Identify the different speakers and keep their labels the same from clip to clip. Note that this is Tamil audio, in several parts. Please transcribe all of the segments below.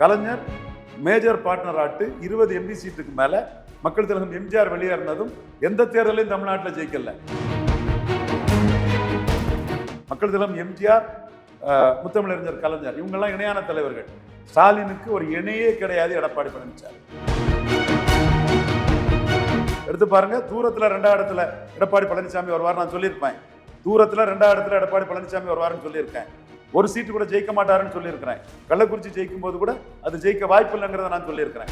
Speaker 1: கலைஞர் மேஜர் பார்ட்னர் ஆட்டு இருபது எம்பி சீட்டுக்கு மேல மக்கள் திலகம் எம்ஜிஆர் வெளியேறினதும் எந்த தேர்தலையும் தமிழ்நாட்டில் ஜெயிக்கல. மக்கள் திலகம் எம்ஜிஆர் முத்தமிழறிஞர் கலைஞர் இவங்கெல்லாம் இணையான தலைவர்கள். ஸ்டாலினுக்கு ஒரு இணையே கிடையாது எடப்பாடி பழனிசாமி எடுத்து பாருங்க தூரத்தில் ரெண்டாவது இடத்துல எடப்பாடி பழனிசாமி வருவார் நான் சொல்லியிருப்பேன். தூரத்தில் ரெண்டாவது இடத்துல எடப்பாடி பழனிசாமி வருவாருன்னு சொல்லியிருக்கேன். ஒரு சீட்டு கூட ஜெயிக்க மாட்டாருன்னு சொல்லியிருக்கிறேன். கள்ளக்குறிச்சி ஜெயிக்கும் போது கூட அது ஜெயிக்க வாய்ப்பு இல்லைங்கிறத நான் சொல்லியிருக்கிறேன்.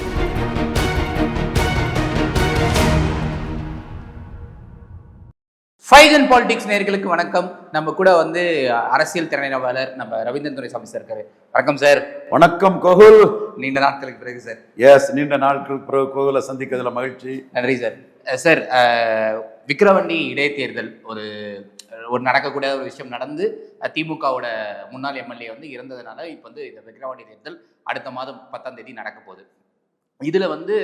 Speaker 2: ஃபைகன் பாலிடிக்ஸ் நேர்களுக்கு வணக்கம். நம்ம கூட வந்து அரசியல் திறனாளர் நம்ம ரவீந்திரன் துரை சாமி சார் இருக்காரு. வணக்கம் சார்
Speaker 1: வணக்கம் கோகுல்.
Speaker 2: நீண்ட நாட்களுக்கு பிறகு சார்
Speaker 1: எஸ் நீண்ட நாட்கள் பிறகு கோகுலை சந்திக்கிறதுல மகிழ்ச்சி.
Speaker 2: நன்றி சார் சார் அஹ், விக்கிரவாண்டி இடைத்தேர்தல் ஒரு ஒரு நடக்கக்கூடிய ஒரு விஷயம் நடந்து திமுகவோட முன்னாள் எம்எல்ஏ வந்து இறந்ததுனால இப்போ வந்து இந்த விக்கிரவாண்டி தேர்தல் அடுத்த மாதம் பத்தாம் தேதி நடக்க போகுது. இதில் வந்து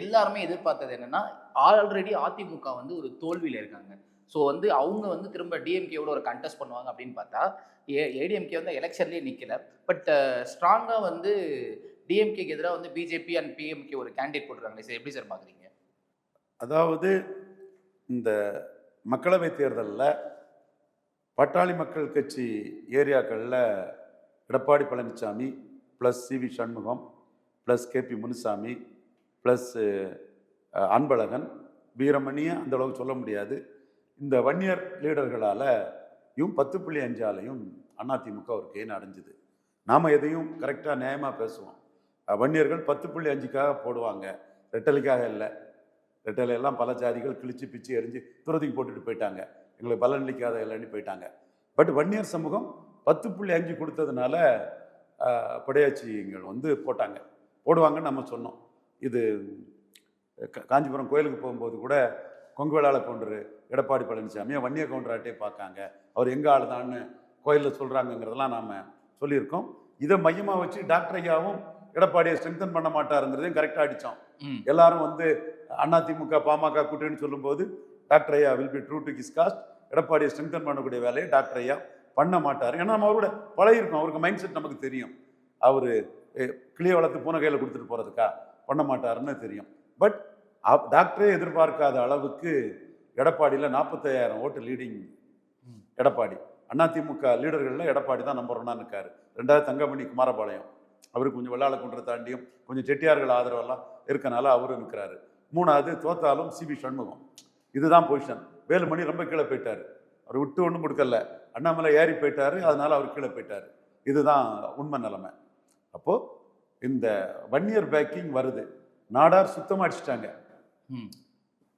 Speaker 2: எல்லாருமே எதிர்பார்த்தது என்னென்னா ஆல்ரெடி அதிமுக வந்து ஒரு தோல்வியில் இருக்காங்க. ஸோ வந்து அவங்க வந்து திரும்ப டிஎம்கேவோட ஒரு கண்டெஸ்ட் பண்ணுவாங்க அப்படின்னு பார்த்தா ஏ ஏடிஎம்கே வந்து எலெக்ஷன்லேயே நிற்கல பட் ஸ்ட்ராங்காக வந்து டிஎம்கேக்கு எதிராக வந்து பிஜேபி அண்ட் பிஎம்கே ஒரு கேண்டிடேட் போட்டுருக்காங்களே சார். எப்படி சார் பார்க்குறீங்க
Speaker 1: அதாவது இந்த மக்களவைத் தேர்தலில் Pattali Makkal Katchi ஏரியாக்களில் Edappadi Palaniswami plus C V Shanmugam plus KP Munusamy plus Anbazhagan வீரமணியை அந்த அளவுக்கு சொல்ல முடியாது. இந்த வன்னியர் லீடர்களால் இவன் பத்து புள்ளி அஞ்சாலையும் அதிமுக ஒரு கெயின் அடைஞ்சுது. நாம் எதையும் கரெக்டாக நியாயமாக பேசுவோம். வன்னியர்கள் பத்து புள்ளி அஞ்சுக்காக போடுவாங்க. ரெட்டலிக்காக இல்லை. ரெட்டலையெல்லாம் பல ஜாதிகள் கிழிச்சு பிச்சு எரிஞ்சு துரத்துக்கு போட்டுட்டு போயிட்டாங்க. எங்களுக்கு பலனளிக்காத இல்லைன்னு போயிட்டாங்க. பட் வன்னியர் சமூகம் பத்து புள்ளி அஞ்சு கொடுத்ததுனால ஆஹ், படையாச்சிகள் வந்து போட்டாங்க. போடுவாங்கன்னு நம்ம சொன்னோம். இது காஞ்சிபுரம் கோயிலுக்கு போகும்போது கூட கொங்கு வேளாள கவுண்டர் எடப்பாடி பழனிசாமியை வன்னிய கவுண்டராட்டே பார்க்காங்க. அவர் எங்கே ஆளுதான்னு கோயிலில் சொல்கிறாங்கங்கிறதெல்லாம் நாம் சொல்லியிருக்கோம். இதை மையமாக வச்சு டாக்டர் ஐயாவும் எடப்பாடியை ஸ்ட்ரெங்தன் பண்ண மாட்டாருங்கிறதையும் கரெக்டாக அடித்தோம் எல்லாரும் வந்து அதிமுக பாமக கூட்டணி சொல்லும்போது டாக்டர் ஐயா will be true to his caste எடப்பாடியை ஸ்ட்ரென்தன் பண்ணக்கூடிய வேலையை டாக்டர் ஐயா பண்ண மாட்டார். ஏன்னா நம்ம அவரோட பழகிருக்கோம். அவருக்கு மைண்ட் செட் நமக்கு தெரியும். அவர் கிளிய வளர்த்து பூனை கையில் கொடுத்துட்டு போகிறதுக்கா பண்ண மாட்டாருன்னு தெரியும். பட் டாக்டரே எதிர்பார்க்காத அளவுக்கு எடப்பாடியில் நாற்பத்தையாயிரம் ஓட்டு லீடிங் எடப்பாடி. அதிமுக லீடர்களில் எடப்பாடி தான் நம்பர் ஒன்னாக இருக்காரு. ரெண்டாவது தங்கமணி குமாரபாளையம். அவருக்கு கொஞ்சம் வெள்ளாள குன்றத்தை தாண்டியும் கொஞ்சம் செட்டியார்கள் ஆதரவெல்லாம் இருக்கனால அவரும் இருக்கிறாரு. மூணாவது தோத்தாலும் சிபி சண்முகம். இதுதான் பொசிஷன் வேலுமணி ரொம்ப கீழே போயிட்டார். அவர் விட்டு ஒன்றும் கொடுக்கல. அண்ணாமலை ஏறி போயிட்டாரு. அதனால அவர் கீழே போயிட்டார். இதுதான் உண்மை நிலைமை. அப்போ இந்த வன்னியர் பேக்கிங் வருது. நாடார் சுத்தமாக அடிச்சிட்டாங்க.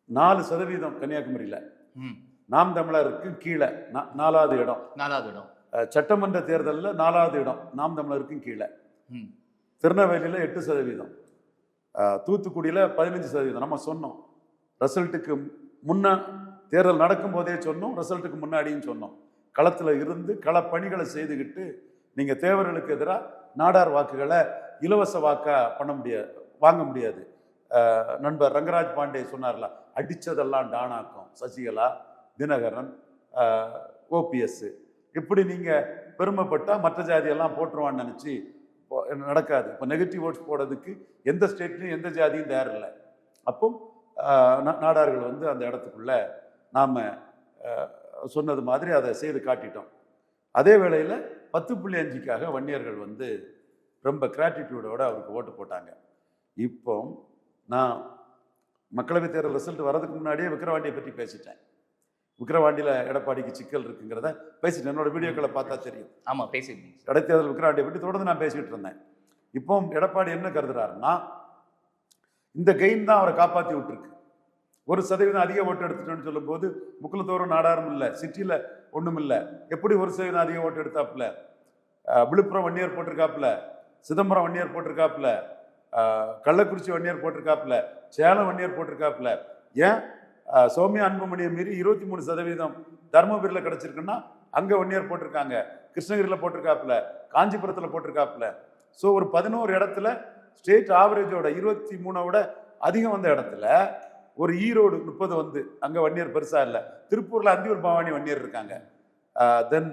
Speaker 1: நாலு சதவீதம் கன்னியாகுமரியில். நாம் தமிழருக்கு கீழே. நாலாவது இடம்.
Speaker 2: நாலாவது இடம்.
Speaker 1: சட்டமன்ற தேர்தலில் நாலாவது இடம். நாம் தமிழருக்கும் கீழே. திருநெல்வேலியில் எட்டு சதவீதம். தூத்துக்குடியில் பதினஞ்சு சதவீதம். நம்ம சொன்னோம். ரிசல்ட்டுக்கு முன்ன தேர்தல் நடக்கும்போதே சொன்னோம் ரிசல்ட்டுக்கு முன்னாடியும் சொன்னோம். களத்தில் இருந்து களப்பணிகளை செய்துக்கிட்டு நீங்கள் தேவர்களுக்கு எதிராக நாடார் வாக்குகளை இலவச வாக்காக பண்ண முடியாது வாங்க முடியாது. நண்பர் ரங்கராஜ் பாண்டே சொன்னார்ல அடித்ததெல்லாம் டானாக்கும் சசிகலா தினகரன் ஓபிஎஸ் இப்படி நீங்கள் பெருமைப்பட்டால் மற்ற ஜாதியெல்லாம் போட்டுருவான்னு நினச்சி நடக்காது. இப்போ நெகட்டிவ் ஓட்ஸ் போடுறதுக்கு எந்த ஸ்டேட்லையும் எந்த ஜாதியும் தயாரில்லை. அப்போ நாடார்கள் வந்து அந்த இடத்துக்குள்ள நாம் சொன்னது மாதிரி அதை செய்து காட்டிட்டோம். அதே வேளையில் பத்து புள்ளி அஞ்சுக்காக வன்னியர்கள் வந்து ரொம்ப கிராட்டிடியூடோட அவருக்கு ஓட்டு போட்டாங்க. இப்போ நான் மக்களவைத் தேர்தல் ரிசல்ட் வரதுக்கு முன்னாடியே விக்கிரவாண்டியை பற்றி பேசிட்டேன். விக்கிரவாண்டியில் எடப்பாடிக்கு சிக்கல் இருக்குங்கிறத பேசிட்டேன். என்னோட வீடியோக்களை பார்த்தா தெரியும்.
Speaker 2: ஆமா பேசிருந்தீங்க சார்.
Speaker 1: இடைத்தேர்தல் விக்ராண்டியை பற்றி தொடர்ந்து நான் பேசிக்கிட்டு இருந்தேன். இப்போ எடப்பாடி என்ன கருதுறாருன்னா இந்த கெயின் தான் அவரை காப்பாற்றி விட்டுருக்கு. ஒரு சதவீதம் அதிக ஓட்டு எடுத்துட்டோன்னு சொல்லும்போது முக்குலத்தோறும் நாடாரும் இல்லை சிட்டியில் ஒன்றும் இல்லை. எப்படி ஒரு சதவீதம் அதிக ஓட்டு எடுத்தாப்புல? விழுப்புரம் விழுப்புரம் வன்னியர் போட்டிருக்காப்புல சிதம்பரம் வன்னியர் போட்டிருக்காப்புல கள்ளக்குறிச்சி வன்னியர் போட்டிருக்காப்புல சேலம் வன்னியர் போட்டிருக்காப்புல. ஏன்? சௌமியா அன்புமணியை மீறி இருபத்தி மூணு சதவீதம் தருமபுரியில் கிடச்சிருக்குன்னா அங்கே ஒன்னியர் போட்டிருக்காங்க. கிருஷ்ணகிரியில் போட்டிருக்காப்புல காஞ்சிபுரத்தில் போட்டிருக்காப்புல. ஸோ ஒரு பதினோரு இடத்துல ஸ்டேட் ஆவரேஜோட இருபத்தி மூணை விட அதிகம் வந்த இடத்துல ஒரு ஈரோடு முப்பது வந்து அங்கே வன்னியர் பெருசாக இல்லை. திருப்பூரில் அந்தியூர் பவானி வன்னியர் இருக்காங்க. தென்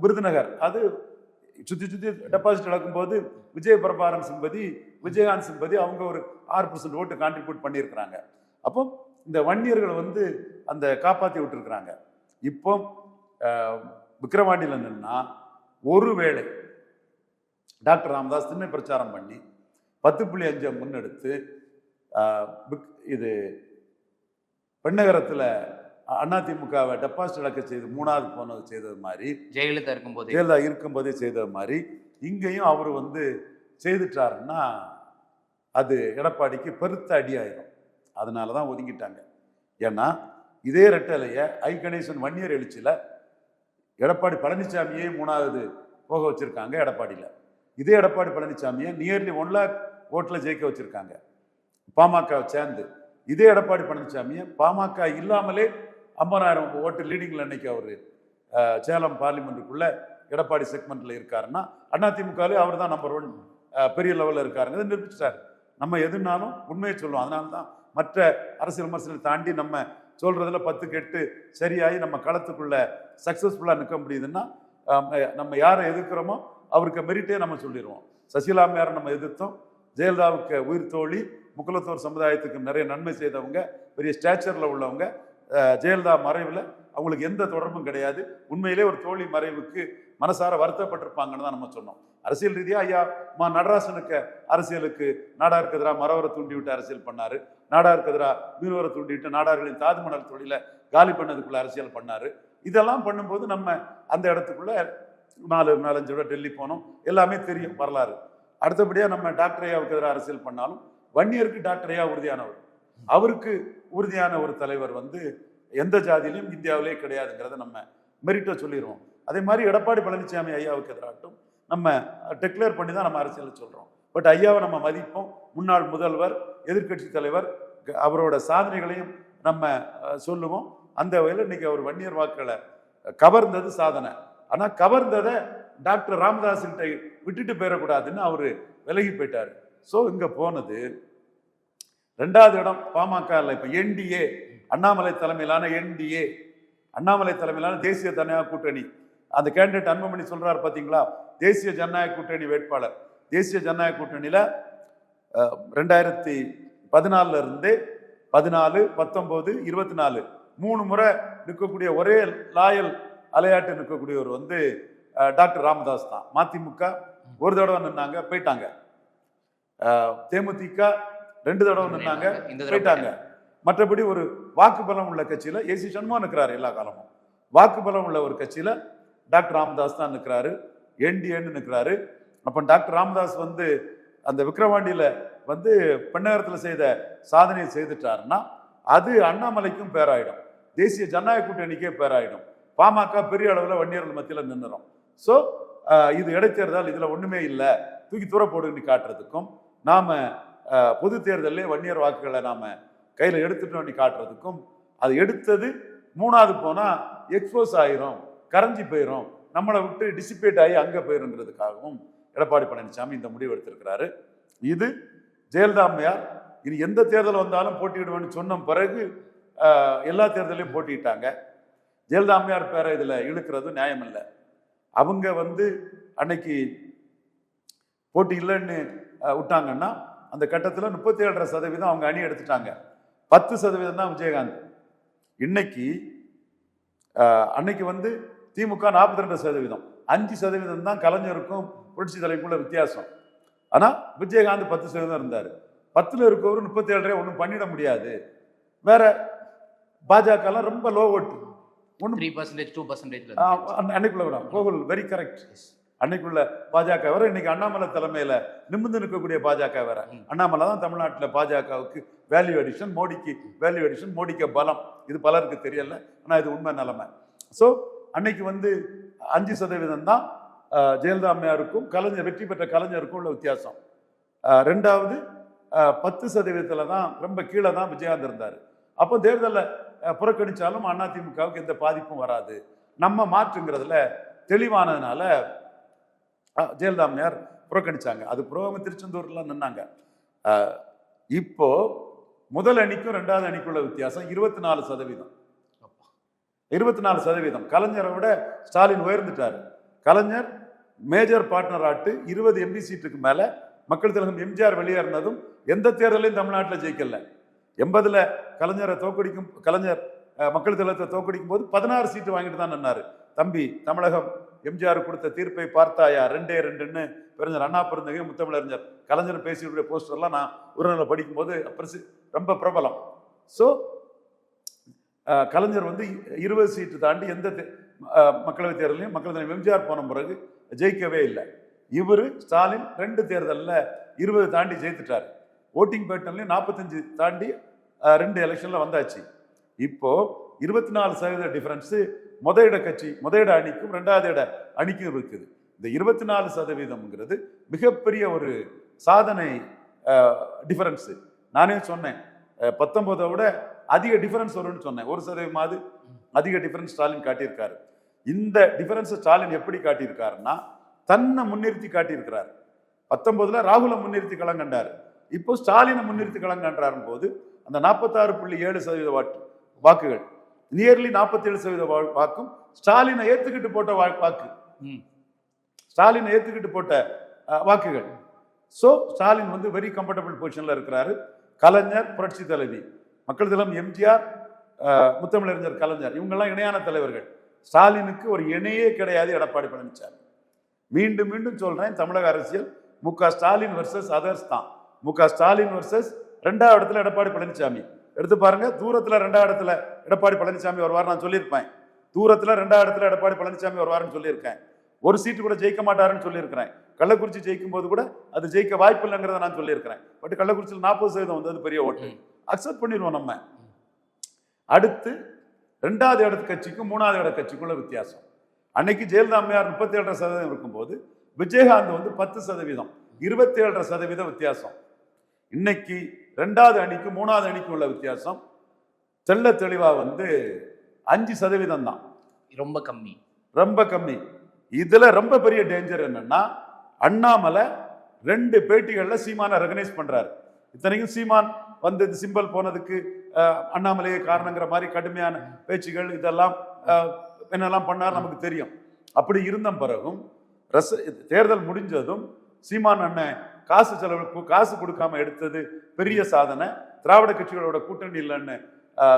Speaker 1: விருதுநகர். அது சுற்றி சுற்றி டெபாசிட் நடக்கும்போது விஜய பிரபாரன் சிம்பதி விஜயகாந்த் சிம்பதி அவங்க ஒரு ஆறு பர்சன்ட் ஓட்டு கான்ட்ரிபியூட் பண்ணியிருக்கிறாங்க. அப்போ இந்த வன்னியர்களை வந்து அந்த காப்பாற்றி விட்டுருக்குறாங்க. இப்போ அஹ், விக்கிரவாண்டியில் நின்னா ஒருவேளை டாக்டர் ராமதாஸ் திண்ணை பிரச்சாரம் பண்ணி பத்து புள்ளி அஞ்சை முன்னெடுத்து இது பெண்ணகரத்தில் அதிமுகவை டெபாசிட் இழக்க செய்து மூணாவது போனது செய்தது மாதிரி
Speaker 2: ஜெயலலிதா இருக்கும்போது.
Speaker 1: ஜெயலலிதா இருக்கும்போதே செய்தது மாதிரி இங்கேயும் அவர் வந்து செய்துட்டாருன்னா அது எடப்பாடிக்கு பெருத்த அடியாயிரும். அதனால தான் ஒதுங்கிட்டாங்க. ஏன்னா இதே ரெட்டலையை ஐ கணேசன் வன்னியர் எழுச்சியில் எடப்பாடி பழனிசாமியே மூணாவது போக வச்சிருக்காங்க எடப்பாடியில். இதே எடப்பாடி பழனிசாமியை நியர்லி ஒன் லேக் ஓட்டில் ஜெயிக்க வச்சுருக்காங்க. பாமக சேர்ந்து. இதே எடப்பாடி பழனிசாமியை பாமக இல்லாமலே ஐம்பதாயிரம் ஓட்டு லீடிங்கில் அன்னைக்கு அவர் சேலம் பார்லிமெண்ட்டுக்குள்ளே எடப்பாடி செக்மெண்ட்டில் இருக்காருன்னா அதிமுகவிலே அவர் தான் நம்பர் ஒன் பெரிய லெவலில் இருக்காருங்க. நிரூபிச்சிட்டார். நம்ம எதுனாலும் உண்மையை சொல்லுவோம். அதனால தான் மற்ற அரசியல் விமர்சனத்தை தாண்டி நம்ம சொல்கிறதுல பத்து கெட்டு சரியாகி நம்ம களத்துக்குள்ளே சக்ஸஸ்ஃபுல்லாக நிற்க முடியுதுன்னா நம்ம யாரை எதிர்க்கிறோமோ அவருக்கு மெரிட்டே நம்ம சொல்லிடுவோம். சசிகலா அம்மையாரை நம்ம எதிர்த்தோம். ஜெயலலிதாவுக்கு உயிர் தோழி முக்குலத்தோர் சமுதாயத்துக்கு நிறைய நன்மை செய்தவங்க பெரிய ஸ்டேச்சரில் உள்ளவங்க. ஜெயலலிதா மறைவில் அவங்களுக்கு எந்த தொடர்பும் கிடையாது. உண்மையிலே ஒரு தோழி மறைவுக்கு மனசார வருத்தப்பட்டிருப்பாங்கன்னு தான் நம்ம சொன்னோம். அரசியல் ரீதியாக ஐயா மா நடராசனுக்கு அரசியலுக்கு நாடாருக்கு எதிராக மரவரை தூண்டி விட்டு அரசியல் பண்ணாரு. நாடாருக்கு எதிராக மீனவரை தூண்டி விட்டு நாடார்களின் தாதுமணல் தொழிலை காலி பண்ணதுக்குள்ள அரசியல் பண்ணார். இதெல்லாம் பண்ணும்போது நம்ம அந்த இடத்துக்குள்ள நாலு நாலஞ்சு விட டெல்லி போனோம். எல்லாமே தெரியும் வரலாறு. அடுத்தபடியாக நம்ம டாக்டர் ஐயாவுக்கு எதிராக அரசியல் பண்ணாலும் வன்னியருக்கு டாக்டர் ஐயா உறுதியானவர். அவருக்கு உறுதியான ஒரு தலைவர் வந்து எந்த ஜாதியிலும் இந்தியாவிலே கிடையாதுங்கிறத நம்ம மெரிட்டை சொல்லிடுவோம் அதே மாதிரி எடப்பாடி பழனிசாமி ஐயாவுக்கு எதிராகட்டும் நம்ம டெக்ளேர் பண்ணி தான் நம்ம அரசியலில் சொல்கிறோம் பட் ஐயாவை நம்ம மதிப்போம். முன்னாள் முதல்வர் எதிர்க்கட்சி தலைவர் க- அவரோட சாதனைகளையும் நம்ம சொல்லுவோம். அந்த வகையில் இன்னைக்கு அவர் வன்னியர் வாக்களை கவர்ந்தது சாதனை. ஆனா கவர்ந்ததை டாக்டர் ராமதாஸ்கிட்ட விட்டுட்டு போயிடக்கூடாதுன்னு அவரு விலகி போயிட்டார். ஸோ இங்க போனது ரெண்டாவது இடம் பாமக இல்லை இப்போ என்டிஏ அண்ணாமலை தலைமையிலான என்டிஏ அண்ணாமலை தலைமையிலான தேசிய ஜனநாயக கூட்டணி. அந்த கேண்டிடேட் அன்புமணி சொல்றாரு பாத்தீங்களா? தேசிய ஜனநாயக கூட்டணி வேட்பாளர். தேசிய ஜனநாயக கூட்டணியில ரெண்டாயிரத்தி பதினாலுல இருந்து பதினாலு பத்தொன்பது இருபத்தி நாலு மூணு முறை நிற்கக்கூடிய ஒரே லாயல் அலையாட்டு நிற்கக்கூடியவர் வந்து டாக்டர் ராமதாஸ் தான். மதிமுக ஒரு தடவை நின்னாங்க போயிட்டாங்க. தேமுதிக ரெண்டு தடவை நின்னாங்க. போயிட்டாங்க. மற்றபடி ஒரு வாக்கு பலம் உள்ள கட்சியில ஏசி சண்முகம் நிற்கிறாரு எல்லா காலமும். வாக்கு பலம் உள்ள ஒரு கட்சியில டாக்டர் ராமதாஸ் தான் நிற்கிறாரு என்டிஏன்னு நிற்கிறாரு அப்போ டாக்டர் ராமதாஸ் வந்து அந்த விக்கிரவாண்டியில வந்து பெண்ணகரத்துல செய்த சாதனையை செய்துட்டாருன்னா அது அண்ணாமலைக்கும் பேராயிடும். தேசிய ஜனநாயக கூட்டணிக்கே பேராயிடும். பாமக பெரிய அளவில் வன்னியர்கள் மத்தியில் நின்றுறோம் ஸோ இது இடைத்தேர்தல் இதில் ஒன்றுமே இல்லை. தூக்கி தூர போடுன்னு காட்டுறதுக்கும் நாம் பொது தேர்தலிலே வன்னியர் வாக்குகளை நாம் கையில் எடுத்துட்டோம்னு காட்டுறதுக்கும் அது எடுத்தது மூணாவது போனால் எக்ஸ்போஸ் ஆயிரும் கரைஞ்சி போயிடும் நம்மளை விட்டு டிசிபேட் ஆகி அங்கே போயிருங்கிறதுக்காகவும் எடப்பாடி பழனிசாமி இந்த முடிவு எடுத்திருக்கிறாரு. இது ஜெயலலிதா அம்மையார் இனி எந்த தேர்தல் வந்தாலும் போட்டியிடுவேன்னு சொன்ன பிறகு எல்லா தேர்தலையும் போட்டியிட்டாங்க. ஜெயலலிதாமையார் பேரை இதில் இழுக்கிறது நியாயம் இல்லை அவங்க வந்து அன்னைக்கு போட்டி இல்லைன்னு விட்டாங்கன்னா அந்த கட்டத்தில் முப்பத்தி ஏழரை சதவீதம் அவங்க அணி எடுத்துட்டாங்க. பத்து சதவீதம் தான் விஜயகாந்த். இன்னைக்கு அன்னைக்கு வந்து திமுக நாற்பத்தி ரெண்டு சதவீதம். அஞ்சு சதவீதம் தான் கலைஞருக்கும் புரட்சி தலைக்குள்ள வித்தியாசம். ஆனால் விஜயகாந்த் பத்து சதவீதம் இருந்தார். பத்தில் இருக்கவர் முப்பத்தி ஏழரை ஒன்றும் பண்ணிட முடியாது. வேற பாஜகலாம் ரொம்ப லோ ஓட்டு ஒன்றும்
Speaker 2: த்ரீ பர்சன்டேஜ் டூ பர்சன்டேஜ்
Speaker 1: அன்னைக்குள்ள வரும் கோகுல் வெரி கரெக்ட் அன்னைக்குள்ள பாஜக வேற இன்னைக்கு அண்ணாமலை தலைமையில நிமிர்ந்து நிற்கக்கூடிய பாஜக வேற. அண்ணாமலை தான் தமிழ்நாட்டுல பாஜகவுக்கு வேல்யூ அடிஷன் மோடிக்கு வேல்யூ அடிஷன் மோடிக்கு பலம். இது பலருக்கு தெரியல ஆனா இது உண்மை நிலைமை. ஸோ அன்னைக்கு வந்து அஞ்சு சதவீதம் தான் ஜெயலலிதா அம்மையாருக்கும் கலைஞர் வெற்றி பெற்ற கலைஞருக்கும் உள்ள வித்தியாசம். ரெண்டாவது பத்து சதவீதத்துல தான் ரொம்ப கீழே தான் விஜயகாந்த் இருந்தார். அப்போ தேர்தலில் புறக்கணிச்சாலும் அதிமுகவுக்கு எந்த பாதிப்பும் வராது. நம்ம மாற்றுங்கிறதுல தெளிவானதுனால ஜெயலலிதாமையார் ஜெயலலிதா புறக்கணிச்சாங்க. அது புறவங்க திருச்செந்தூர்லாம் நின்னாங்க. இப்போ முதல் அணிக்கும் ரெண்டாவது அணிக்குள்ள வித்தியாசம் இருபத்தி நாலு சதவீதம். இருபத்தி நாலு சதவீதம். கலைஞரை விட ஸ்டாலின் உயர்ந்துட்டார். கலைஞர் மேஜர் பார்ட்னர் ஆட்டு இருபது எம்பி சீட்டுக்கு மேலே மக்கள் திலகம் எம்ஜிஆர் வெளியேறினதும் எந்த தேர்தலையும் தமிழ்நாட்டில் ஜெயிக்கல. எண்பதில் கலைஞரை தோக்கடிக்கும் கலைஞர் மக்கள் திலகத்தை தோக்கடிக்கும் போது பதினாறு சீட்டு வாங்கிட்டு தான் நின்னாரு. தம்பி தமிழகம் எம்ஜிஆர் கொடுத்த தீர்ப்பை பார்த்தாயா? ரெண்டே ரெண்டுன்னு பெருஞ்சர் அண்ணா பெருந்தகை முத்தமிழறிஞர். கலைஞர் பேசியுடைய போஸ்டர்லாம் நான் உறநிலை படிக்கும்போது பிரசி ரொம்ப பிரபலம். ஸோ கலைஞர் வந்து இருபது சீட்டு தாண்டி எந்த தே- மக்களவைத் தேர்தலையும் மக்கள் தலைவர் எம்ஜிஆர் போன பிறகு ஜெயிக்கவே இல்லை. இவர் ஸ்டாலின் ரெண்டு தேர்தலில் இருபது தாண்டி ஜெயித்துட்டார். ஓட்டிங் பேட்டர்லையும் நாற்பத்தஞ்சு தாண்டி ரெண்டு எலெக்ஷனில் வந்தாச்சு. இப்போது இருபத்தி நாலு சதவீத டிஃப்ரென்ஸு முத இட கட்சி முத இட அணிக்கும் ரெண்டாவது இட அணிக்கும் இருக்குது. இந்த இருபத்தி நாலு சதவீதம்ங்கிறது மிகப்பெரிய ஒரு சாதனை டிஃபரன்ஸு நானே சொன்னேன் அஹ், பத்தொன்பதை விட அதிக டிஃபரன்ஸ் வரும்னு சொன்னேன். ஒரு சதவீதமாவது அதிக டிஃபரன்ஸ் ஸ்டாலின் காட்டியிருக்காரு. இந்த டிஃபரன்ஸை ஸ்டாலின் எப்படி காட்டியிருக்காருன்னா தன்னை முன்னிறுத்தி காட்டியிருக்கிறார். பத்தொன்பதுல ராகுலை முன்னிறுத்தி களம் கண்டார் இப்போ ஸ்டாலினை முன்னிறுத்தி களம் கண்டாரும் போது அந்த நாற்பத்தாறு புள்ளி ஏழு சதவீத வாக்கு வாக்குகள் நியர்லி நாற்பத்தேழு சதவீத வாக்கும் ஸ்டாலினை ஏத்துக்கிட்டு போட்ட வாக்கு. ஸ்டாலினை ஏத்துக்கிட்டு போட்ட வாக்குகள். ஸோ ஸ்டாலின் வந்து வெரி கம்ஃபர்டபுள் பொசிஷன்ல இருக்கிறாரு. கலைஞர் புரட்சி தலைவி. மக்கள் திலம் எம்ஜிஆர் முத்தமிழறிஞர் கலைஞர் இவங்கெல்லாம் இணையான தலைவர்கள். ஸ்டாலினுக்கு ஒரு இணையே கிடையாது எடப்பாடி பழனிசாமி மீண்டும் மீண்டும் சொல்றேன் தமிழக அரசியல் மு க ஸ்டாலின் வர்சஸ் அதர்ஸ் தான். மு க ஸ்டாலின் வர்சஸ் ரெண்டாவது இடத்துல எடப்பாடி பழனிசாமி எடுத்து பாருங்க தூரத்தில் ரெண்டாவது இடத்துல எடப்பாடி பழனிசாமி வருவார் நான் சொல்லியிருப்பேன். தூரத்தில் ரெண்டாவது இடத்துல எடப்பாடி பழனிசாமி வருவாருன்னு சொல்லியிருக்கேன். ஒரு சீட்டு கூட ஜெயிக்க மாட்டாருன்னு சொல்லியிருக்கிறேன். கள்ளக்குறிச்சி ஜெயிக்கும் போது கூட அது ஜெயிக்க வாய்ப்பு இல்லைங்கிறத நான் சொல்லியிருக்கிறேன். பட் கள்ளக்குறிச்சியில் நாற்பது சதவீதம் வந்தது பெரிய ஓட்டு. அக்செப்ட் பண்ணிடுவோம் நம்ம. அடுத்து ரெண்டாவது இடத்து கட்சிக்கும் மூணாவது இட கட்சிக்குள்ள வித்தியாசம். அன்னைக்கு ஜெயலலிதா அம்மையார் முப்பத்தி ஏழரை சதவீதம் இருக்கும்போது விஜயகாந்த் வந்து பத்து சதவீதம். இருபத்தி ஏழரை சதவீதம் வித்தியாசம். இன்னைக்கு ரெண்டாவது அணிக்கு மூணாவது அணிக்கு உள்ள வித்தியாசம் தெள்ள தெளிவா வந்து அஞ்சு சதவீதம் தான்.
Speaker 2: ரொம்ப கம்மி.
Speaker 1: ரொம்ப கம்மி. இதுல ரொம்ப பெரிய டேஞ்சர் என்னன்னா அண்ணாமலை ரெண்டு பேட்டிகள்ல சீமானை ரெகனைஸ் பண்றாரு. இத்தனைக்கும் சீமான் வந்து இந்த சிம்பல் போனதுக்கு அண்ணாமலையே காரணங்கிற மாதிரி கடுமையான பேச்சுகள் இதெல்லாம் என்னெல்லாம் பண்ணார் நமக்கு தெரியும். அப்படி இருந்த பிறகும் ரச தேர்தல் முடிஞ்சதும் சீமான் அண்ணன் காசு செலவு காசு கொடுக்காம எடுத்தது பெரிய சாதனை. திராவிட கட்சிகளோட கூட்டணி இல்லைன்னு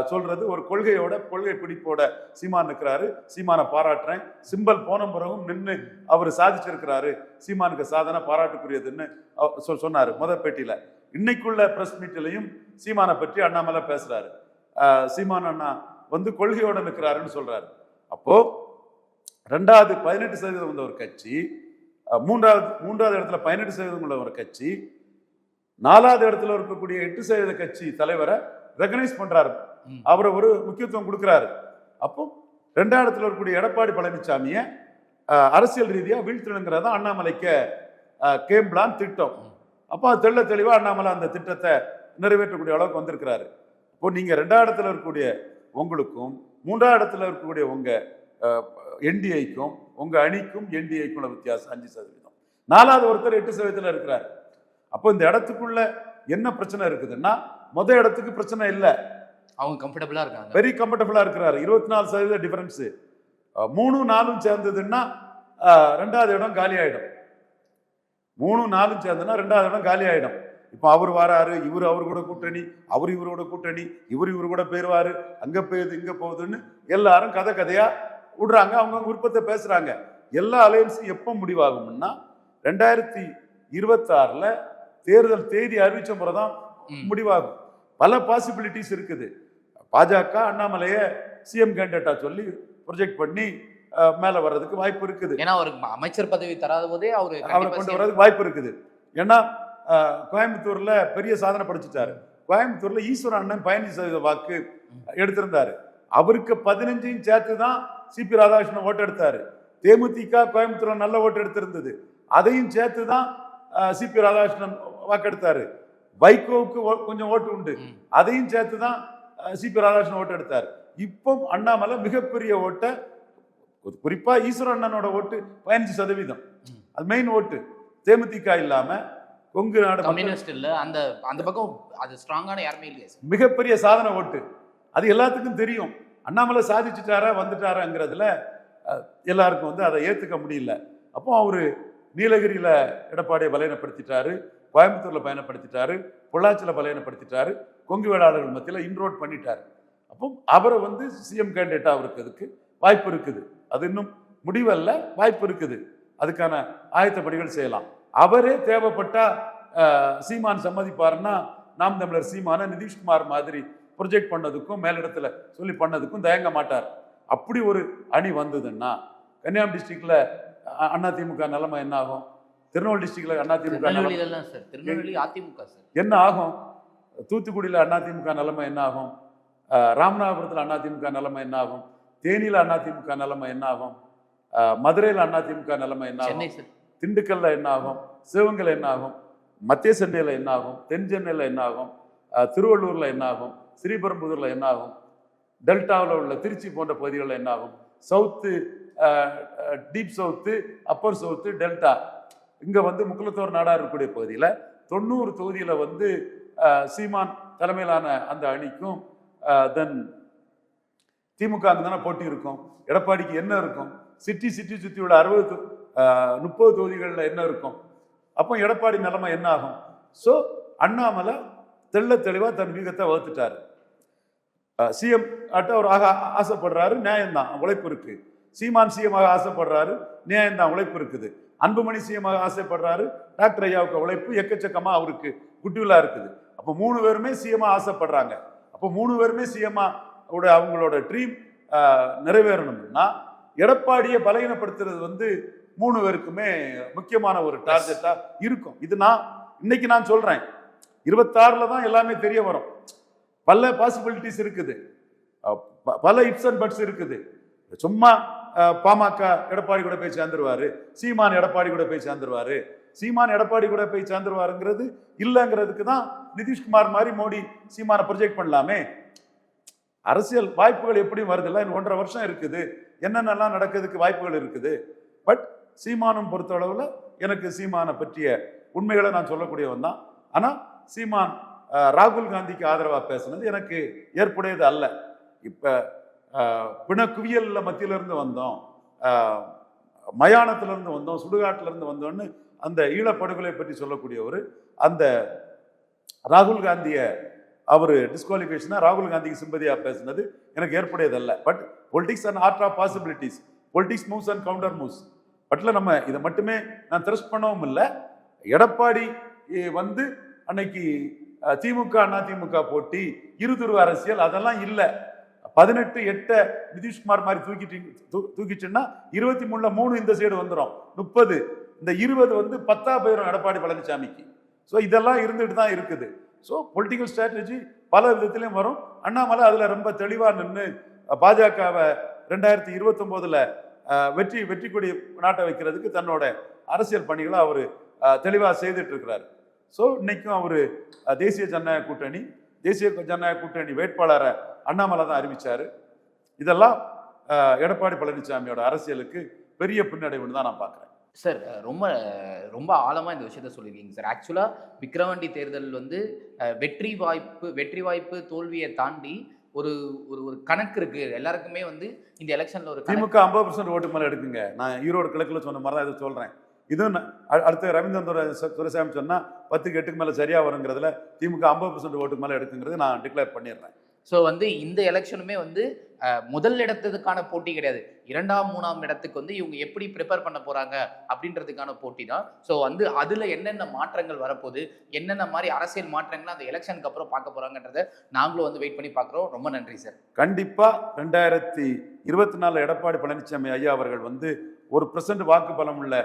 Speaker 1: சொல்றது ஒரு கொள்கையோட கொள்கை பிடிப்போட சீமான் இருக்கிறாரு சீமானை பாராட்டுறேன். சிம்பல் போன பிறகும் நின்று அவர் சாதிச்சிருக்கிறாரு. சீமானுக்கு சாதனை பாராட்டுக்குரியதுன்னு சொ- சொன்னாரு முத பேட்டியில. இன்னைக்குள்ள பிரஸ் மீட்லையும் சீமானை பற்றி அண்ணாமலை பேசுறாரு. சீமான் அண்ணா வந்து கொள்கையோட நிற்கிறாருன்னு சொல்றாரு. அப்போ ரெண்டாவது பதினெட்டு சதவீதம் வந்த ஒரு கட்சி மூன்றாவது மூன்றாவது இடத்துல பதினெட்டு சதவீதம் உள்ள ஒரு கட்சி நாலாவது இடத்துல இருக்கக்கூடிய எட்டு சதவீத கட்சி தலைவரை ரெகனைஸ் பண்றாரு. அவரை ஒரு முக்கியத்துவம் கொடுக்கிறாரு. அப்போ ரெண்டாவது இடத்துல இருக்கக்கூடிய எடப்பாடி பழனிசாமியை அரசியல் ரீதியா வீழ்த்தணுங்கிறது அண்ணாமலைக்கு கேம் பிளான் திட்டம். அப்போ அது தெள்ள தெளிவா அண்ணாமலை அந்த திட்டத்தை நிறைவேற்றக்கூடிய அளவுக்கு வந்திருக்கிறாரு. இப்போ நீங்க ரெண்டாவது இடத்துல இருக்கக்கூடிய உங்களுக்கும் மூன்றாவது இடத்துல இருக்கக்கூடிய உங்க என்டிஐக்கும் உங்க அணிக்கும் என்டிஐக்கும் உள்ள வித்தியாசம் அஞ்சு சதவீதம். நாலாவது ஒருத்தர் எட்டு சதவீதத்தில் இருக்கிறார். அப்போ இந்த இடத்துக்குள்ள என்ன பிரச்சனை இருக்குதுன்னா முத இடத்துக்கு பிரச்சனை இல்லை.
Speaker 2: அவங்க கம்ஃபர்டபுளா இருக்காங்க.
Speaker 1: வெரி கம்ஃபர்டபுளா இருக்கிறாரு. இருபத்தி நாலு சதவீத டிஃபரன்ஸ் மூணு நாலும் சேர்ந்ததுன்னா ரெண்டாவது இடம் காலி ஆயிடும். மூணு நாலும் சேர்ந்ததுன்னா ரெண்டாவது இடம் காலி ஆயிடும். இப்போ அவர் வராரு இவர் அவர் கூட கூட்டணி அவர் இவரோட கூட்டணி இவர் இவர் கூட போயிருவாரு அங்க போகுது இங்க போகுதுன்னு எல்லாரும் கதை கதையா விடுறாங்க அவங்க விருப்பத்தை பேசுறாங்க. எல்லா அலையன்ஸும் எப்போ முடிவாகும்னா ரெண்டாயிரத்தி இருபத்தாறுல தேர்தல் தேதி அறிவிச்ச முறை தான். முடிவாகும். பல பாசிபிலிட்டிஸ் இருக்குது. பாஜக அண்ணாமலையை சிஎம் கேண்டேட்டா சொல்லி ப்ரொஜெக்ட் பண்ணி மேல வர்றதுக்கு வாய்ப்பு இருக்குது.
Speaker 2: ஏன்னா அவருக்கு அமைச்சர் பதவி தராத போதே அவரு
Speaker 1: அவரை கொண்டு வர்றதுக்கு வாய்ப்பு இருக்குது. ஏன்னா கோயம்புத்தூர்ல பெரிய சாதனை படிச்சுட்டாரு. கோயம்புத்தூர்ல ஈஸ்வரன் அண்ணன் பதினஞ்சு சதவீத வாக்கு எடுத்திருந்தாரு. அவருக்கு பதினஞ்சையும் சேர்த்து தான் சிபி ராதாகிருஷ்ணன் ஓட்டு எடுத்தாரு. தேமுதிக கோயம்புத்தூர்ல நல்ல ஓட்டு எடுத்திருந்தது. அதையும் சேர்த்து தான் சிபி ராதாகிருஷ்ணன் வாக்கெடுத்தாரு. வைகோவுக்கு கொஞ்சம் ஓட்டு உண்டு. அதையும் சேர்த்து தான் சிபி ராதாகிருஷ்ணன் ஓட்டு எடுத்தார். இப்போ அண்ணாமலை மிகப்பெரிய ஓட்டை குறிப்பா ஈஸ்வர அண்ணனோட ஓட்டு பதினஞ்சு சதவீதம். அது மெயின் ஓட்டு. தேமுதிக இல்லாம கொங்கு நாடு
Speaker 2: கம்யூனிஸ்ட் இல்ல அந்த அந்த பக்கம் அது ஸ்ட்ராங்கான யாருமே இல்லையா
Speaker 1: மிகப்பெரிய சாதனை ஓட்டு. அது எல்லாத்துக்கும் தெரியும். அண்ணாமலை சாதிச்சுட்டாரா வந்துட்டாராங்கிறதுல எல்லாருக்கும் வந்து அதை ஏற்றுக்க முடியல. அப்போ அவர் நீலகிரியில் எடப்பாடியை பலையனப்படுத்திட்டாரு கோயம்புத்தூரில் பயணப்படுத்திட்டாரு பொள்ளாச்சியில் பலையனப்படுத்திட்டாரு கொங்கு வேளாளர்கள் மத்தியில் இன்ரோட் பண்ணிட்டார். அப்போ அவரை வந்து சிஎம் கேண்டிடேட்டாக அவருக்கு அதுக்கு வாய்ப்பு இருக்குது. அது இன்னும் முடிவல்ல வாய்ப்பு இருக்குது. அதுக்கான ஆயத்த பணிகள் செய்யலாம். அவரே தேவைப்பட்டால் சீமான் சம்மதிப்பாருன்னா நாம் தமிழர் சீமான நிதிஷ்குமார் மாதிரி ப்ரொஜெக்ட் பண்ணதுக்கும் மேலிடத்துல சொல்லி பண்ணதுக்கும் தயங்க மாட்டார் அப்படி ஒரு அணி வந்ததுன்னா கன்னியாகுமரி டிஸ்ட்ரிக்ட்ல அதிமுக நிலைமை என்ன ஆகும் திருநெல்வேலி டிஸ்ட்ரிக்ட்ல அதிமுக
Speaker 2: அதிமுக சார்
Speaker 1: என்ன ஆகும் தூத்துக்குடியில் அதிமுக நிலைமை என்ன ஆகும் ராமநாதபுரத்தில் அதிமுக நிலைமை என்ன ஆகும் தேனியில் அதிமுக நிலைமை என்ன ஆகும் மதுரையில் அதிமுக நிலைமை என்ன ஆகும் திண்டுக்கல்ல என்ன ஆகும் சிவகங்கையில் என்ன ஆகும் மத்திய சென்னையில் என்ன ஆகும் தென் சென்னையில் என்ன ஆகும் திருவள்ளூர்ல என்ன ஆகும் ஸ்ரீபெரும்புதூரில் என்ன ஆகும் டெல்டாவில் உள்ள திருச்சி போன்ற பகுதிகளில் என்ன ஆகும் south deep south upper south delta. இங்கே வந்து முக்குலத்தோர் நாடாக இருக்கக்கூடிய பகுதியில் தொண்ணூறு தொகுதியில் வந்து சீமான் தலைமையிலான அந்த அணிக்கும் தென் திமுக அங்கே தானே போட்டி இருக்கும். எடப்பாடிக்கு என்ன இருக்கும்? சிட்டி சிட்டி சுற்றி உள்ள அறுபது முப்பது தொகுதிகளில் என்ன இருக்கும்? அப்போ எடப்பாடி நிலைமை என்ன ஆகும் ஸோ அண்ணாமலை தெள்ள தெளிவாக தன் வீகத்தை வகுத்துட்டார் சிஎம் ஆட்ட அவர் ஆக ஆசைப்படுறாரு நியாயம்தான் உழைப்பு இருக்கு. சீமான் சிஎமாக ஆசைப்படுறாரு நியாயம்தான் உழைப்பு இருக்குது. அன்புமணி சிஎமாக ஆசைப்படுறாரு டாக்டர் ஐயாவுக்கு உழைப்பு எக்கச்சக்கமாக அவருக்கு குட்டிவிழா இருக்குது. அப்போ மூணு பேருமே சிஎமாக ஆசைப்படுறாங்க. அப்போ மூணு பேருமே சிஎமா அவங்களோட ட்ரீம் நிறைவேறணும்னா எடப்பாடியை பலகீனப்படுத்துறது வந்து மூணு பேருக்குமே முக்கியமான ஒரு டார்கெட்டாக இருக்கும். இது நான் இன்னைக்கு நான் சொல்கிறேன் இருபத்தாறில் தான் எல்லாமே தெரிய வரும். பல பாசிபிலிட்டிஸ் இருக்குது. ப- பல இப்ஸ் அண்ட் பட்ஸ் இருக்குது. சும்மா பாமக எடப்பாடி கூட போய் சேர்ந்துருவாரு. சீமான் எடப்பாடி கூட போய் சேர்ந்துருவாரு. சீமான் எடப்பாடி கூட போய் சேர்ந்துருவாருங்கிறது இல்லைங்கிறதுக்கு தான் நிதிஷ்குமார் மாதிரி மோடி சீமானை ப்ரொஜெக்ட் பண்ணலாமே. அரசியல் வாய்ப்புகள் எப்படியும் வருதில்ல? இன்னும் ஒன்றரை வருஷம் இருக்குது. என்னென்னலாம் நடக்கிறதுக்கு வாய்ப்புகள் இருக்குது? பட் சீமானும் பொறுத்தளவில் எனக்கு சீமானை பற்றிய உண்மைகளை நான் சொல்லக்கூடியவன் தான். ஆனால் சீமான் ராகுல் காந்திக்கு ஆதரவாக பேசுனது எனக்கு ஏற்புடையது அல்ல. இப்போ பிணக்குவியலில் மத்தியிலேருந்து வந்தோம். மயானத்திலேருந்து வந்தோம் சுடுகாட்டிலேருந்து வந்தோம்னு அந்த ஈழப்படுகொலை பற்றி சொல்லக்கூடியவர் அந்த ராகுல் காந்தியை அவர் டிஸ்குவாலிஃபிகேஷனாக ராகுல் காந்திக்கு சிம்பதியாக பேசுனது எனக்கு ஏற்புடையதல்ல but politics and art of possibilities politics moves and counter moves பட்டில் நம்ம இதை மட்டுமே நான் த்ரெஸ்ட் பண்ணவும் இல்லை. எடப்பாடி வந்து அன்னைக்கு திமுக அண்ணா திமுக போட்டி இருதுருவ அரசியல் அதெல்லாம் இல்லை. பதினெட்டு எட்டை நிதிஷ்குமார் மாதிரி தூக்கிட்டு தூ- தூக்கிச்சுன்னா இருபத்தி மூணுல மூணு இந்த சைடு வந்துடும் முப்பது. இந்த இருபது வந்து பத்தா போயிடும் எடப்பாடி பழனிசாமிக்கு ஸோ இதெல்லாம் இருந்துட்டு தான் இருக்குது. ஸோ பொலிட்டிக்கல் ஸ்ட்ராட்டஜி பல விதத்திலையும் வரும். அண்ணாமலை அதில் ரொம்ப தெளிவாக நின்று பாஜகவை ரெண்டாயிரத்தி இருபத்தொம்போதில் வெற்றி வெற்றி கொடி நாட்டை வைக்கிறதுக்கு தன்னோட அரசியல் பணிகளை அவர் தெளிவாக செய்துட்டு இருக்கிறார். ஸோ இன்னைக்கும் அவர் தேசிய ஜனநாயக கூட்டணி தேசிய ஜனநாயக கூட்டணி வேட்பாளரை அண்ணாமலை தான் அறிவிச்சாரு. இதெல்லாம் எடப்பாடி பழனிசாமியோட அரசியலுக்கு பெரிய பின்னடைவுன்னு தான் நான் பார்க்குறேன்.
Speaker 2: சார் ரொம்ப ரொம்ப ஆழமா இந்த விஷயத்த சொல்லியிருக்கீங்க சார். ஆக்சுவலா விக்கிரவாண்டி தேர்தல் வந்து வெற்றி வாய்ப்பு வெற்றி வாய்ப்பு தோல்வியை தாண்டி ஒரு ஒரு ஒரு கணக்கு இருக்கு. எல்லாருக்குமே வந்து இந்த எலெக்ஷன்ல ஒரு
Speaker 1: திமுக ஐம்பது பர்சன்ட் ஓட்டு மேலே எடுக்குங்க. நான் ஈரோடு கிழக்குல சொன்ன மாதிரி தான் இதை சொல்கிறேன் இதுவும் அடுத்து ரவீந்திரன் துரைசாமி சொன்னால் பத்துக்கு எட்டுக்கு மேலே சரியாக வருங்கிறதுல திமுக ஐம்பது பர்சன்ட் ஓட்டுக்கு மேலே எடுக்குங்கிறது நான் டிக்ளேர் பண்ணிடுறேன்.
Speaker 2: ஸோ வந்து இந்த எலெக்ஷனுமே வந்து முதல் இடத்துக்கான போட்டி கிடையாது. இரண்டாம் மூணாம் இடத்துக்கு வந்து இவங்க எப்படி ப்ரிப்பேர் பண்ண போறாங்க அப்படின்றதுக்கான போட்டி தான். ஸோ வந்து அதுல என்னென்ன மாற்றங்கள் வரப்போகுது என்னென்ன மாதிரி அரசியல் மாற்றங்கள் அந்த எலெக்ஷனுக்கு அப்புறம் பார்க்க போறாங்கன்றத நாங்களும் வந்து வெயிட் பண்ணி பார்க்குறோம். ரொம்ப நன்றி சார்
Speaker 1: கண்டிப்பாக ரெண்டாயிரத்தி இருபத்தி நாலு எடப்பாடி பழனிசாமி ஐயா அவர்கள் வந்து ஒரு பர்சன்ட் வாக்கு பலம் உள்ள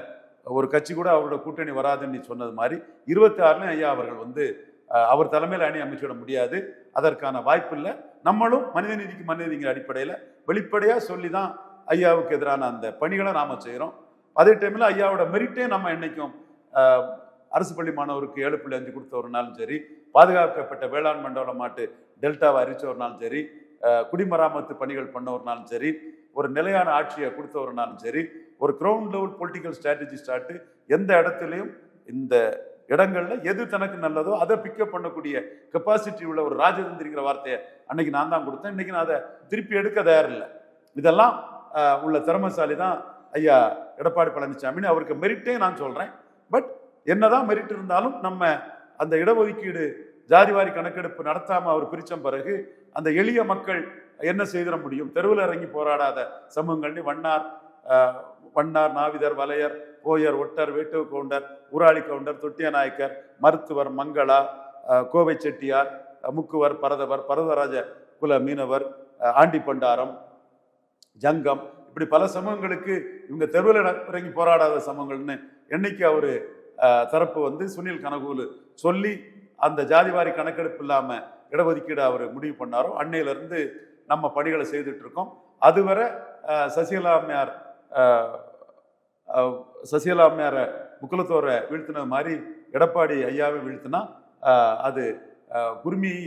Speaker 1: ஒரு கட்சி கூட அவரோட கூட்டணி வராதுன்னு சொன்னது மாதிரி இருபத்தி ஆறுலையும் ஐயா அவர்கள் வந்து அவர் தலைமையில் அணி அமைச்சுவிட முடியாது. அதற்கான வாய்ப்பு இல்லை. நம்மளும் மனித மனிதநீதிங்கிற அடிப்படையில் வெளிப்படையாக சொல்லி தான் ஐயாவுக்கு எதிரான அந்த பணிகளை நாம் செய்கிறோம் அதே டைமில் ஐயாவோட மெரிட்டே நம்ம என்றைக்கும் அரசு பள்ளி மாணவருக்கு ஏழு புள்ளி அஞ்சு கொடுத்த ஒரு நாளும் சரி பாதுகாக்கப்பட்ட வேளாண் மண்டல மாட்டு டெல்டாவை அறிவிச்ச ஒரு நாளும் சரி குடிமராமத்து பணிகள் பண்ண ஒரு நாளும் சரி ஒரு நிலையான ஆட்சியை கொடுத்த ஒரு நாளும் சரி ஒரு ground level political strategy start எந்த இடத்துலையும் இந்த இடங்கள்ல எது தனக்கு நல்லதோ அதை பிக்கப் பண்ணக்கூடிய கெப்பாசிட்டி உள்ள ஒரு ராஜதந்திரிங்கிற வார்த்தையை அன்னைக்கு நான் தான் கொடுத்தேன். இன்னைக்கு நான் அதை திருப்பி எடுக்க தயாரில்லை. இதெல்லாம் உள்ள திறமசாலி தான் ஐயா எடப்பாடி பழனிசாமின்னு அவருக்கு மெரிட்டே நான் சொல்றேன். பட் என்னதான் மெரிட் இருந்தாலும் நம்ம அந்த இடஒதுக்கீடு ஜாதிவாரி கணக்கெடுப்பு நடத்தாம அவர் பிரிச்ச பிறகு அந்த எளிய மக்கள் என்ன செய்திட முடியும்? தெருவில் இறங்கி போராடாத சமூகங்கள்னு வண்ணார் பண்ணார் நாவிதர் வலையர் போயர் ஒட்டர் வேட்டுவ கவுண்டர் உராளி கவுண்டர் தொட்டிய நாயக்கர் மருத்துவர் மங்களா கோவை செட்டியார் முக்குவர் பரதவர் பரதராஜ குல மீனவர் ஆண்டி பண்டாரம் ஜங்கம். இப்படி பல சமூகங்களுக்கு இவங்க தெருவில் இறங்கி போராடாத சமூகங்கள்னு என்னைக்கு அவரு தரப்பு வந்து சுனில் கனகூலு சொல்லி அந்த ஜாதிவாரி கணக்கெடுப்பு இல்லாமல் இடஒதுக்கீடு அவர் முடிவு பண்ணாரோ அன்னையிலேருந்து நம்ம பணிகளை செய்துட்டு இருக்கோம். அதுவரை சசிகலா அம்மையார் சசிகலா அம்மையாரை முக்குலத்தோரை வீழ்த்தினது மாதிரி எடப்பாடி ஐயாவை வீழ்த்தினா அது ஆஹ்,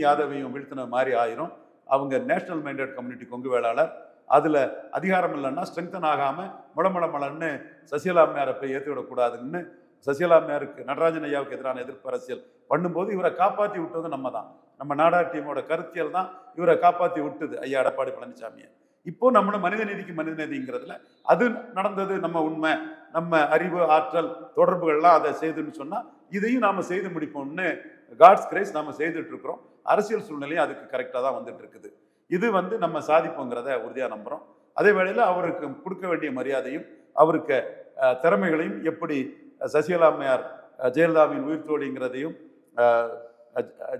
Speaker 1: யாதவையும் வீழ்த்தின மாதிரி ஆயிரும். அவங்க national minded community Kongu Vellalar. அதில் அதிகாரம் இல்லைன்னா ஸ்ட்ரெங்தன் ஆகாமல் முளமளமளன்னு சசிகலா அம்மையாரை போய் ஏற்றி விடக்கூடாதுன்னு சசிகலா அம்மையாருக்கு நடராஜன் ஐயாவுக்கு எதிரான எதிர்ப்பு அரசியல் பண்ணும்போது இவரை காப்பாற்றி விட்டது நம்ம தான் நம்ம நாடார் டீமோட கருத்தியல் தான் இவரை காப்பாற்றி விட்டுது ஐயா எடப்பாடி பழனிசாமியை இப்போ நம்மள மனித நீதிக்கு மனித நீதிங்கிறதுல அது நடந்தது நம்ம உண்மை நம்ம அறிவு ஆற்றல் தொடர்புகள்லாம் அதை செய்துன்னு சொன்னா இதையும் நாம செய்து முடிப்போம்னு காட்ஸ் கிரேஸ் நாம செய்துட்டு இருக்கிறோம் அரசியல் சூழ்நிலையும் அதுக்கு கரெக்டாக தான் வந்துட்டு இருக்குது இது வந்து நம்ம சாதிப்போங்கிறத உறுதியாக நம்புகிறோம் அதே வேளையில் அவருக்கு கொடுக்க வேண்டிய மரியாதையும் அவருக்கு திறமைகளையும் எப்படி அஹ், சசிகலா அம்மையார் ஜெயலலிதாவின் உயிர் தோழிங்கிறதையும்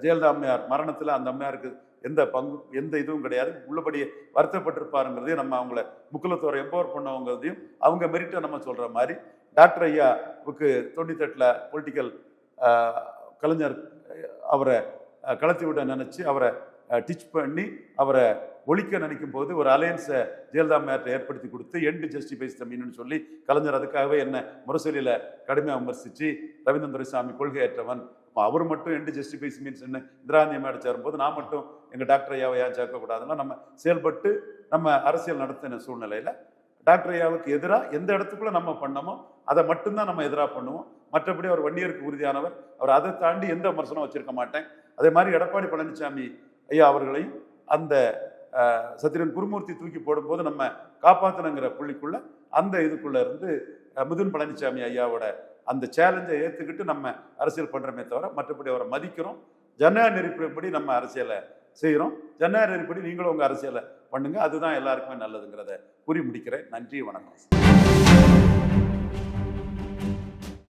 Speaker 1: ஜெயலலிதா அம்மையார் மரணத்தில் அந்த அம்மையாருக்கு எந்த பங்கு எந்த இதுவும் கிடையாது. உள்ளபடியே வருத்தப்பட்டிருப்பாருங்கிறதையும் நம்ம அவங்கள முக்குலத்தோரை எம்பவர் பண்ணவங்கிறதையும் அவங்க மெரிட்டை நம்ம சொல்கிற மாதிரி டாக்டர் ஐயாவுக்கு தொண்ணூத்தெட்டில் பொலிட்டிக்கல் கலைஞர் அவரை கலத்தி விட நினச்சி அவரை டிச் பண்ணி அவரை ஒழிக்க நினைக்கும் போது ஒரு அலையன்ஸை ஜெயலலிதா மேட்டை ஏற்படுத்தி கொடுத்து எண்டு ஜஸ்டிஃபைஸ் தம்பின்னு சொல்லி கலைஞர் அதுக்காகவே என்ன முரசொலியில் கடுமையாக விமர்சித்து ரவீந்திரன் துரைசாமி கொள்கையற்றவன் அவர் மட்டும் எண்டு ஜஸ்டிஃபைஸ் மீன்ஸ் என்ன? இந்திராந்தி மேடை சேரும்போது நான் மட்டும் எங்கள் டாக்டர் ஐயாவை ஏன் சேர்க்கக்கூடாதுன்னா நம்ம செயல்பட்டு நம்ம அரசியல் நடத்தின சூழ்நிலையில் டாக்டர் ஐயாவுக்கு எதிராக எந்த இடத்துக்குள்ள நம்ம பண்ணமோ அதை மட்டும்தான் நம்ம எதிராக பண்ணுவோம். மற்றபடி அவர் வன்னியருக்கு உறுதியானவர். அவர் அதை தாண்டி எந்த விமர்சனம் வச்சிருக்க மாட்டேன். அதே மாதிரி எடப்பாடி பழனிசாமி ஐயா அவர்களையும் அந்த சத்திரன் குருமூர்த்தி தூக்கி போடும்போது நம்ம காப்பாற்றணுங்கிற புள்ளிக்குள்ள அந்த இதுக்குள்ள இருந்து அஹ், மிதுன் பழனிசாமி ஐயாவோட அந்த சேலஞ்சை ஏற்றுக்கிட்டு நம்ம அரசியல் பண்ணுறோமே தவிர மற்றபடி அவரை மதிக்கிறோம். ஜனநாயக நெறிப்படி நம்ம அரசியலை செய்கிறோம் ஜனநாயக நெறிப்படி நீங்களும் உங்கள் அரசியலை பண்ணுங்கள் அதுதான் எல்லாருக்குமே நல்லதுங்கிறத கூறி முடிக்கிறேன். நன்றி வணக்கம்.